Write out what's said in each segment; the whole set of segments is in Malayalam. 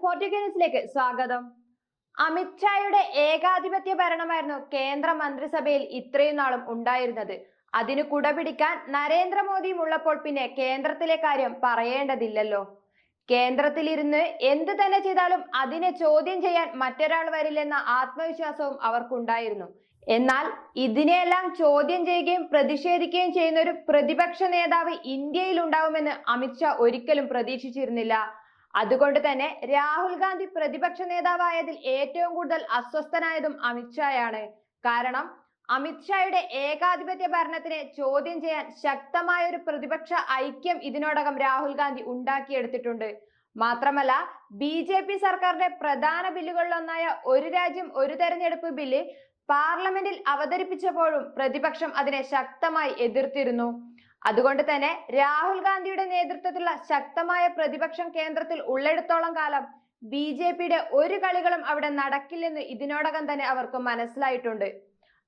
ഫോർട്ടി ന്യൂസിലേക്ക് സ്വാഗതം. അമിത്ഷായുടെ ഏകാധിപത്യ ഭരണമായിരുന്നു കേന്ദ്ര മന്ത്രിസഭയിൽ ഇത്രയും നാളും ഉണ്ടായിരുന്നത്. അതിന് കുടപിടിക്കാൻ നരേന്ദ്രമോദിയും ഉള്ളപ്പോൾ പിന്നെ കേന്ദ്രത്തിലെ കാര്യം പറയേണ്ടതില്ലല്ലോ. കേന്ദ്രത്തിലിരുന്ന് എന്ത് തന്നെ ചെയ്താലും അതിനെ ചോദ്യം ചെയ്യാൻ മറ്റൊരാൾ വരില്ലെന്ന ആത്മവിശ്വാസവും അവർക്കുണ്ടായിരുന്നു. എന്നാൽ ഇതിനെയെല്ലാം ചോദ്യം ചെയ്യുകയും പ്രതിഷേധിക്കുകയും ചെയ്യുന്ന ഒരു പ്രതിപക്ഷ നേതാവ് ഇന്ത്യയിൽ ഉണ്ടാവുമെന്ന് അമിത്ഷാ ഒരിക്കലും പ്രതീക്ഷിച്ചിരുന്നില്ല. അതുകൊണ്ട് തന്നെ രാഹുൽ ഗാന്ധി പ്രതിപക്ഷ നേതാവായതിൽ ഏറ്റവും കൂടുതൽ അസ്വസ്ഥനായതും അമിത്ഷായാണ് കാരണം അമിത്ഷായുടെ ഏകാധിപത്യ ഭരണത്തിനെ ചോദ്യം ചെയ്യാൻ ശക്തമായ ഒരു പ്രതിപക്ഷ ഐക്യം ഇതിനോടകം രാഹുൽ ഗാന്ധി ഉണ്ടാക്കിയെടുത്തിട്ടുണ്ട്. മാത്രമല്ല ബി ജെ പി സർക്കാരിന്റെ പ്രധാന ബില്ലുകളിലൊന്നായ ഒരു രാജ്യം ഒരു തെരഞ്ഞെടുപ്പ് ബില്ല് പാർലമെന്റിൽ അവതരിപ്പിച്ചപ്പോഴും പ്രതിപക്ഷം അതിനെ ശക്തമായി എതിർത്തിരുന്നു. അതുകൊണ്ട് തന്നെ രാഹുൽ ഗാന്ധിയുടെ നേതൃത്വത്തിലുള്ള ശക്തമായ പ്രതിപക്ഷം കേന്ദ്രത്തിൽ ഉള്ളിടത്തോളം കാലം ബി ജെ പിയുടെ ഒരു കളികളും അവിടെ നടക്കില്ലെന്ന് ഇതിനോടകം തന്നെ അവർക്ക് മനസ്സിലായിട്ടുണ്ട്.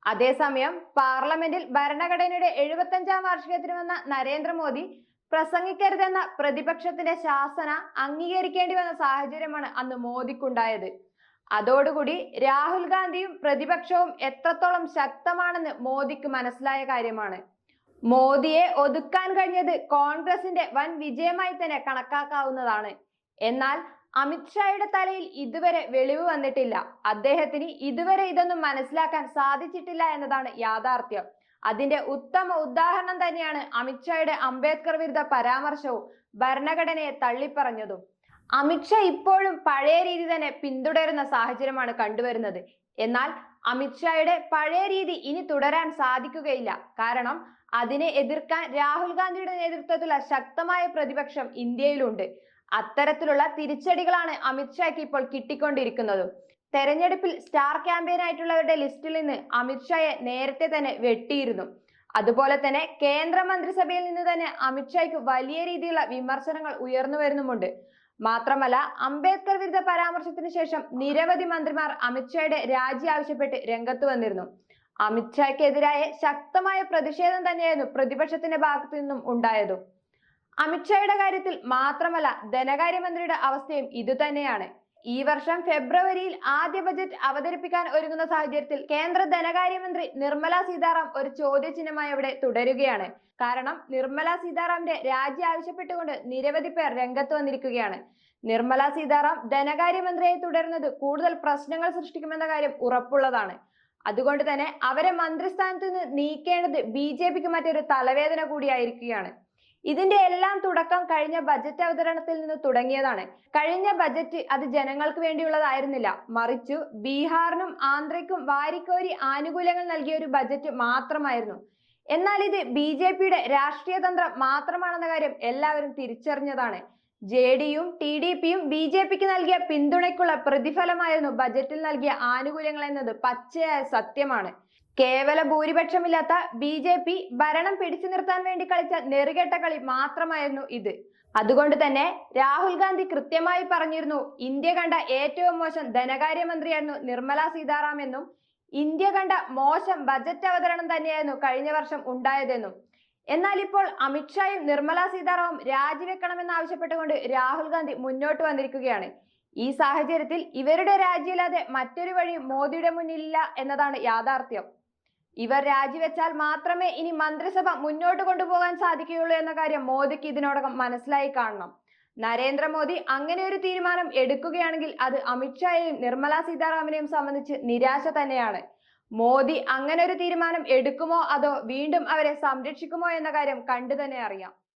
അതേസമയം പാർലമെന്റിൽ ഭരണഘടനയുടെ എഴുപത്തഞ്ചാം വാർഷികത്തിന് വന്ന നരേന്ദ്രമോദി പ്രസംഗിക്കരുതെന്ന പ്രതിപക്ഷത്തിന്റെ ശാസന അംഗീകരിക്കേണ്ടി വന്ന സാഹചര്യമാണ് അന്ന് മോദിക്കുണ്ടായത്. അതോടുകൂടി രാഹുൽ ഗാന്ധിയും പ്രതിപക്ഷവും എത്രത്തോളം ശക്തമാണെന്ന് മോദിക്ക് മനസ്സിലായ കാര്യമാണ്. മോദിയെ ഒതുക്കാൻ കഴിഞ്ഞത് കോൺഗ്രസിന്റെ വൻ വിജയമായി തന്നെ കണക്കാക്കാവുന്നതാണ്. എന്നാൽ അമിത്ഷായുടെ തലയിൽ ഇതുവരെ വെളിവ് വന്നിട്ടില്ല. അദ്ദേഹത്തിന് ഇതുവരെ ഇതൊന്നും മനസ്സിലാക്കാൻ സാധിച്ചിട്ടില്ല എന്നതാണ് യാഥാർത്ഥ്യം. അതിന്റെ ഉത്തമ ഉദാഹരണം തന്നെയാണ് അമിത്ഷായുടെ അംബേദ്കർ വിരുദ്ധ പരാമർശവും ഭരണഘടനയെ തള്ളിപ്പറഞ്ഞതും. അമിത്ഷാ ഇപ്പോഴും പഴയ രീതി തന്നെ പിന്തുടരുന്ന സാഹചര്യമാണ് കണ്ടുവരുന്നത്. എന്നാൽ അമിത്ഷായുടെ പഴയ രീതി ഇനി തുടരാൻ സാധിക്കുകയില്ല. കാരണം അതിനെ എതിർക്കാൻ രാഹുൽ ഗാന്ധിയുടെ നേതൃത്വത്തിലുള്ള ശക്തമായ പ്രതിപക്ഷം ഇന്ത്യയിലുണ്ട്. അത്തരത്തിലുള്ള തിരിച്ചടികളാണ് അമിത്ഷായ്ക്ക് ഇപ്പോൾ കിട്ടിക്കൊണ്ടിരിക്കുന്നത്. തെരഞ്ഞെടുപ്പിൽ സ്റ്റാർ ക്യാമ്പയിൻ ആയിട്ടുള്ളവരുടെ ലിസ്റ്റിൽ നിന്ന് അമിത്ഷായെ നേരത്തെ തന്നെ വെട്ടിയിരുന്നു. അതുപോലെ തന്നെ കേന്ദ്ര മന്ത്രിസഭയിൽ നിന്ന് തന്നെ അമിത്ഷായ്ക്ക് വലിയ രീതിയിലുള്ള വിമർശനങ്ങൾ ഉയർന്നു വരുന്നുമുണ്ട്. മാത്രമല്ല അംബേദ്കർ വിരുദ്ധ പരാമർശത്തിന് ശേഷം നിരവധി മന്ത്രിമാർ അമിത്ഷായുടെ രാജി ആവശ്യപ്പെട്ട് രംഗത്ത് വന്നിരുന്നു. അമിത്ഷായ്ക്കെതിരായ ശക്തമായ പ്രതിഷേധം തന്നെയായിരുന്നു പ്രതിപക്ഷത്തിന്റെ ഭാഗത്തു നിന്നും ഉണ്ടായതും. അമിത്ഷായുടെ കാര്യത്തിൽ മാത്രമല്ല ധനകാര്യമന്ത്രിയുടെ അവസ്ഥയും ഇതുതന്നെയാണ്. ഈ വർഷം ഫെബ്രുവരിയിൽ ആദ്യ ബജറ്റ് അവതരിപ്പിക്കാൻ ഒരുങ്ങുന്ന സാഹചര്യത്തിൽ കേന്ദ്ര ധനകാര്യമന്ത്രി നിർമ്മല സീതാറാം ഒരു ചോദ്യചിഹ്നമായി അവിടെ തുടരുകയാണ്. കാരണം നിർമ്മല സീതാറാമിന്റെ രാജി ആവശ്യപ്പെട്ടുകൊണ്ട് നിരവധി പേർ രംഗത്ത് വന്നിരിക്കുകയാണ്. നിർമ്മല സീതാറാം ധനകാര്യമന്ത്രിയായി തുടരുന്നത് കൂടുതൽ പ്രശ്നങ്ങൾ സൃഷ്ടിക്കുമെന്ന കാര്യം ഉറപ്പുള്ളതാണ്. അതുകൊണ്ട് തന്നെ അവരെ മന്ത്രിസ്ഥാനത്ത് നിന്ന് നീക്കേണ്ടത് ബി ജെ പിക്ക് മറ്റൊരു തലവേദന കൂടിയായിരിക്കുകയാണ്. ഇതിന്റെ എല്ലാം തുടക്കം കഴിഞ്ഞ ബജറ്റ് അവതരണത്തിൽ നിന്ന് തുടങ്ങിയതാണ്. കഴിഞ്ഞ ബജറ്റ് അത് ജനങ്ങൾക്ക് വേണ്ടിയുള്ളതായിരുന്നില്ല. മറിച്ചു ബീഹാറിനും ആന്ധ്രയ്ക്കും വാരിക്കോരി ആനുകൂല്യങ്ങൾ നൽകിയ ഒരു ബജറ്റ് മാത്രമായിരുന്നു. എന്നാൽ ഇത് ബി ജെ പിയുടെ രാഷ്ട്രീയ തന്ത്രം മാത്രമാണെന്ന കാര്യം എല്ലാവരും തിരിച്ചറിഞ്ഞതാണ്. ജെ ഡിയും ടി ഡി പിയും ബി ജെ പിക്ക് നൽകിയ പിന്തുണയ്ക്കുള്ള പ്രതിഫലമായിരുന്നു ബജറ്റിൽ നൽകിയ ആനുകൂല്യങ്ങൾ എന്നത് പച്ചയായ സത്യമാണ്. കേവല ഭൂരിപക്ഷമില്ലാത്ത ബി ജെ പി ഭരണം പിടിച്ചു നിർത്താൻ വേണ്ടി കളിച്ച നെറുകെട്ട കളി മാത്രമായിരുന്നു ഇത്. അതുകൊണ്ട് തന്നെ രാഹുൽ ഗാന്ധി കൃത്യമായി പറഞ്ഞിരുന്നു ഇന്ത്യ കണ്ട ഏറ്റവും മോശം ധനകാര്യമന്ത്രിയായിരുന്നു നിർമ്മല സീതാറാം എന്നും ഇന്ത്യ കണ്ട മോശം ബജറ്റ് അവതരണം തന്നെയായിരുന്നു കഴിഞ്ഞ വർഷം ഉണ്ടായതെന്നും. എന്നാൽ ഇപ്പോൾ അമിത്ഷായും നിർമ്മല സീതാറാമും രാജിവെക്കണമെന്ന് ആവശ്യപ്പെട്ടുകൊണ്ട് രാഹുൽ ഗാന്ധി മുന്നോട്ട് വന്നിരിക്കുകയാണ്. ഈ സാഹചര്യത്തിൽ ഇവരുടെ രാജിയില്ലാതെ മറ്റൊരു വഴി മോദിയുടെ മുന്നിലില്ല എന്നതാണ് യാഥാർത്ഥ്യം. ഇവർ രാജിവെച്ചാൽ മാത്രമേ ഇനി മന്ത്രിസഭ മുന്നോട്ട് കൊണ്ടുപോകാൻ സാധിക്കുകയുള്ളൂ എന്ന കാര്യം മോദിക്ക് ഇതിനോടകം മനസ്സിലായി കാണണം. നരേന്ദ്രമോദി അങ്ങനെ ഒരു തീരുമാനം എടുക്കുകയാണെങ്കിൽ അത് അമിത്ഷായെയും നിർമ്മല സീതാരാമനെയും സംബന്ധിച്ച് നിരാശ തന്നെയാണ്. മോദി അങ്ങനെ ഒരു തീരുമാനം എടുക്കുമോ അതോ വീണ്ടും അവരെ സംരക്ഷിക്കുമോ എന്ന കാര്യം കണ്ടു തന്നെ അറിയാം.